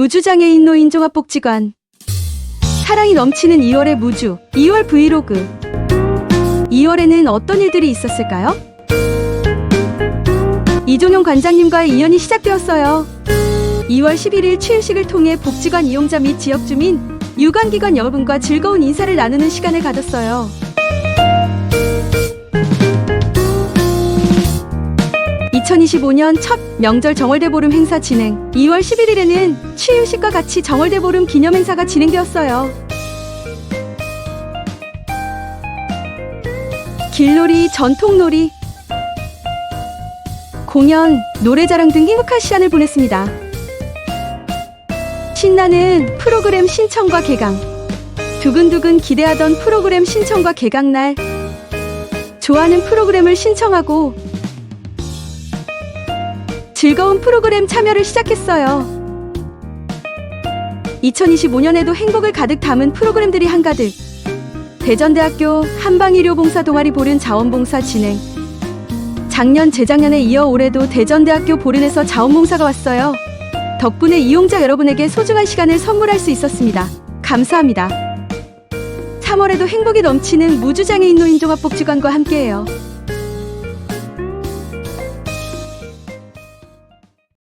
무주장애인 노인 종합복지관 사랑이 넘치는 2월의 무주 2월 브이로그 2월에는 어떤 일들이 있었을까요? 이종용 관장님과의 인연이 시작되었어요. 2월 11일 취임식을 통해 복지관 이용자 및 지역 주민, 유관기관 여러분과 즐거운 인사를 나누는 시간을 가졌어요. (2025년) 첫 명절 정월대 보름 행사 진행 2월 11일에는 취임식과 같이 정월대 보름 기념 행사가 진행되었어요. 길놀이, 전통놀이, 공연, 노래자랑 등 행복한 시간을 보냈습니다. 신나는 프로그램 신청과 개강. 두근두근 기대하던 프로그램 신청과 개강 날. 좋아하는 프로그램을 신청하고 즐거운 프로그램 참여를 시작했어요. 2025년에도 행복을 가득 담은 프로그램들이 한가득. 대전대학교 한방의료봉사 동아리 보른 자원봉사 진행. 작년 재작년에 이어 올해도 대전대학교 보른에서 자원봉사가 왔어요. 덕분에 이용자 여러분에게 소중한 시간을 선물할 수 있었습니다. 감사합니다. 3월에도 행복이 넘치는 무주장애인 노인종합복지관과 함께해요.